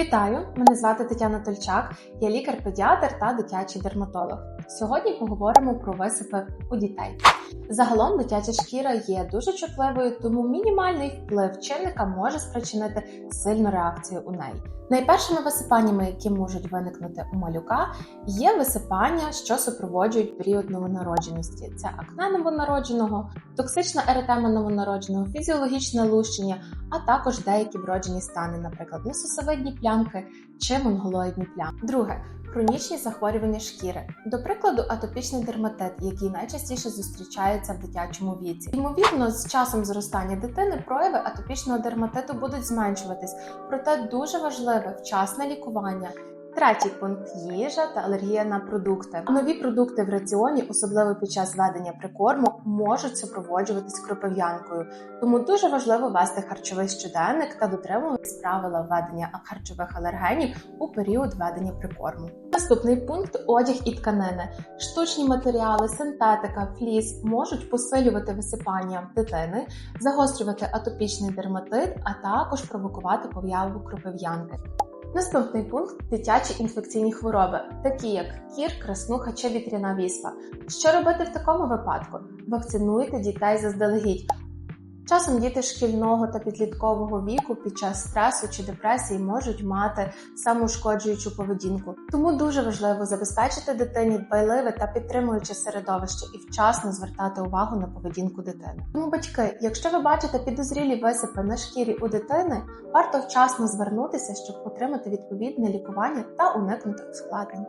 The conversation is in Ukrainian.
Вітаю! Мене звати Тетяна Тольчак, я лікар-педіатр та дитячий дерматолог. Сьогодні поговоримо про висипи у дітей. Загалом дитяча шкіра є дуже чутливою, тому мінімальний вплив чинника може спричинити сильну реакцію у неї. Найпершими висипаннями, які можуть виникнути у малюка, є висипання, що супроводжують період новонародженості. Це акне новонародженого, токсична еретема новонародженого, фізіологічне лущення, а також деякі вроджені стани, наприклад, нососовидні плямки чи монголоїдні плямки. Друге хронічні захворювання шкіри, до прикладу, атопічний дерматит, який найчастіше зустрічається в дитячому віці. Ймовірно, з часом зростання дитини прояви атопічного дерматиту будуть зменшуватись, проте дуже важливе вчасне лікування. Третій пункт їжа та алергія на продукти. Нові продукти в раціоні, особливо під час ведення прикорму, можуть супроводжуватись кропив'янкою, тому дуже важливо вести харчовий щоденник та дотримуватись правила введення харчових алергенів у період ведення прикорму. Наступний пункт одяг і тканини. Штучні матеріали, синтетика, фліс можуть посилювати висипання дитини, загострювати атопічний дерматит, а також провокувати появу кропив'янки. Наступний пункт дитячі інфекційні хвороби, такі як кір, краснуха чи вітряна віспа. Що робити в такому випадку? Вакцинуйте дітей заздалегідь. Часом діти шкільного та підліткового віку під час стресу чи депресії можуть мати самоушкоджуючу поведінку. Тому дуже важливо забезпечити дитині дбайливе та підтримуюче середовище і вчасно звертати увагу на поведінку дитини. Тому батьки, якщо ви бачите підозрілі висипи на шкірі у дитини, варто вчасно звернутися, щоб отримати відповідне лікування та уникнути ускладнень.